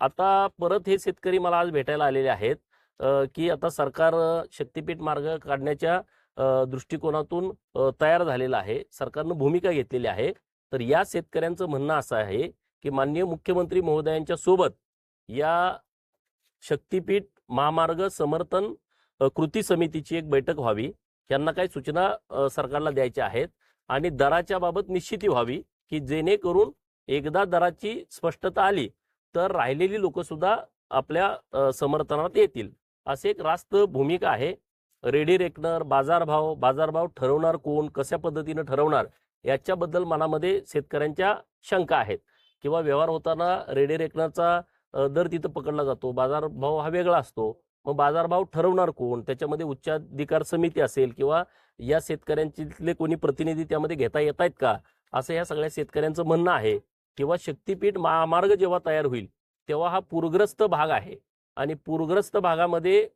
आता परत हे शेतकरी मला आज भेटायला आलेले आहेत की आता सरकार शक्तीपीठ मार्ग काढण्याच्या दृष्टिकोनातून तयार झालेलं आहे. सरकारनं भूमिका घेतलेली आहे. तर या शेतकऱ्यांचं म्हणणं असं आहे की माननीय मुख्यमंत्री महोदयांच्या सोबत या शक्तीपीठ महामार्ग समर्थन कृती समितीची एक बैठक व्हावी. यांना काही सूचना सरकारला द्यायच्या आहेत आणि दराच्या बाबत निश्चिती व्हावी की जेणेकरून एकदा दराची स्पष्टता आली तर राहिलेली लोकंसुद्धा आपल्या समर्थनात येतील. असे एक रास्त भूमिका आहे. रेडी रेकनर बाजारभाव बाजारभाव ठरवणार कोण कशा पद्धतीनं ठरवणार याच्याबद्दल मनामध्ये शेतकऱ्यांच्या शंका आहेत. किंवा व्यवहार होताना रेडी रेकनरचा दर तिथं पकडला जातो बाजारभाव हा वेगळा असतो. मग बाजारभाव ठरवणार कोण त्याच्यामध्ये उच्चाधिकार समिती असेल किंवा या शेतकऱ्यांचे कोणी प्रतिनिधी त्यामध्ये घेता येत आहेत का? असं या सगळ्या शेतकऱ्यांचं म्हणणं आहे. किंवा शक्तीपीठ महामार्ग जेव्हा तयार होईल तेव्हा हा पूरग्रस्त भाग आहे. आणि पूरग्रस्त भागामध्ये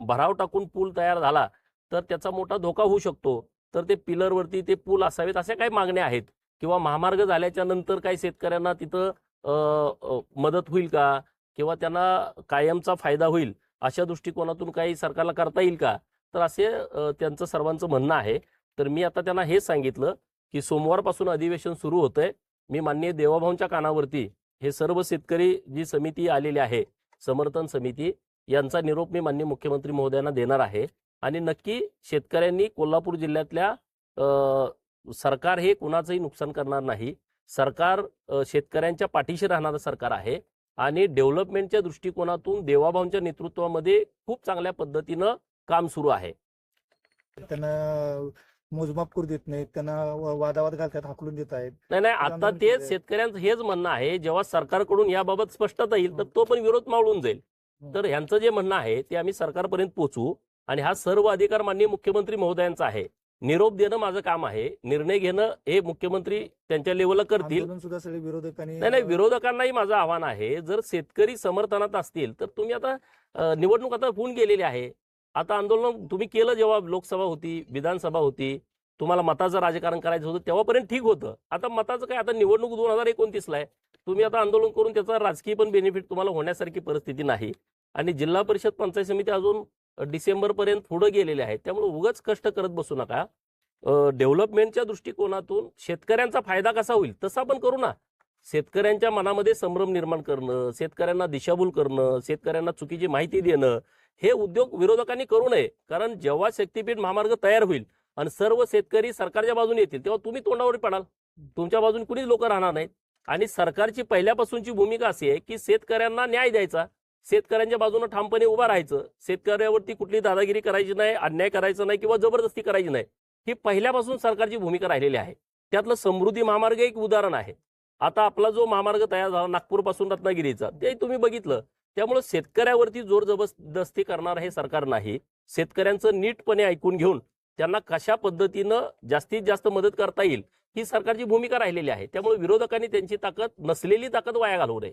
भराव टाकून पूल तयार झाला तर त्याचा मोठा धोका होऊ शकतो. तर ते पिलरवरती ते पूल असावेत अशा काही मागण्या आहेत. किंवा महामार्ग झाल्याच्यानंतर काही शेतकऱ्यांना तिथं मदत होईल का? किंवा त्यांना कायमचा फायदा होईल अशा दृष्टिकोनातून काही सरकारला करता येईल का? तर असे त्यांचं सर्वांचं म्हणणं आहे. तर मी आता त्यांना हेच सांगितलं की सोमवारपासून अधिवेशन सुरू होतंय. मी माननीय देवाभाऊंच्या कानावरती हे सर्व शेतकरी जी समिती आलेली आहे समर्थन समिती यांचा निरोप मी माननीय मुख्यमंत्री महोदयांना देणार आहे. आणि नक्की शेतकऱ्यांनी कोल्हापूर जिल्ह्यातल्या सरकार हे कुणाचंही नुकसान करणार नाही. सरकार शेतकऱ्यांच्या पाठीशी राहणारं सरकार आहे. आणि डेव्हलपमेंटच्या दृष्टिकोनातून देवाभाऊंच्या नेतृत्वामध्ये खूप चांगल्या पद्धतीनं काम सुरू आहे. त्यांना मोजमाप करू देत नाहीत त्यांना वादावाद घालतात हाकलून देत आहेत. नाही नाही आता ते. शेतकऱ्यांचं हेच म्हणणं आहे जेव्हा सरकारकडून याबाबत स्पष्टता येईल तर तो पण विरोध मावळून जाईल. तर ह्यांचं जे म्हणणं आहे ते आम्ही सरकारपर्यंत पोहोचू आणि हा सर्व अधिकार माननीय मुख्यमंत्री महोदयांचा आहे. निरोप देणं माझं काम आहे निर्णय घेणं हे मुख्यमंत्री त्यांच्या लेवलला करतील. विरोधकांनी नाही नाही विरोधकांनाही माझं आव्हान आहे जर शेतकरी समर्थनात असतील तर तुम्ही आता निवडणूक आता होऊन गेलेली आहे. आता आंदोलन तुम्ही केलं जेव्हा लोकसभा होती विधानसभा होती तुम्हाला मताचं राजकारण करायचं होतं तेव्हापर्यंत ठीक होतं. आता मताचं काय आता निवडणूक दोन हजार एकोणतीसला आहे. तुम्ही आता आंदोलन करून त्याचा राजकीय पण बेनिफिट तुम्हाला होण्यासारखी परिस्थिती नाही. आणि जिल्हा परिषद पंचायत समिती अजून डिसेंबर पर्यंत गेलेले आहेत त्यामुळे उगाच कष्ट करत बसू नका. डेव्हलपमेंटच्या दृष्टिकोनातून शेतकऱ्यांचा फायदा कसा होईल तसा पण करू ना. शेतकऱ्यांच्या मनामध्ये संभ्रम निर्माण करणं शेतकऱ्यांना दिशाभूल करणं शेतकऱ्यांना चुकीची माहिती देणं हे उद्योग विरोधकांनी करू नये कारण जेव्हा शक्तीपीठ महामार्ग तयार होईल आणि सर्व शेतकरी सरकारच्या बाजूने येतील तेव्हा तुम्ही तोंडावर पडाल. तुमच्या बाजूने कुणीच लोक राहणार नाहीत. आणि सरकारची पहिल्यापासूनची भूमिका अशी आहे की शेतकऱ्यांना न्याय द्यायचा. शेतकऱ्यांच्या बाजूने ठामपणे उभा राहायचं. शेतकऱ्यावरती कुठली दादागिरी करायची नाही अन्याय करायचा नाही किंवा जबरदस्ती करायची नाही. ही पहिल्यापासून सरकारची भूमिका राहिलेली आहे. त्यातलं समृद्धी महामार्ग एक उदाहरण आहे. आता आपला जो महामार्ग तयार झाला नागपूरपासून रत्नागिरीचा ते तुम्ही बघितलं. त्यामुळे शेतकऱ्यावरती जोर जबरदस्ती करणार हे सरकार नाही. शेतकऱ्यांचं नीटपणे ऐकून घेऊन त्यांना कशा पद्धतीनं जास्तीत जास्त मदत करता येईल ही सरकारची भूमिका राहिलेली आहे. त्यामुळे विरोधकांनी त्यांची ताकद नसलेली ताकद वाया घालवू नये.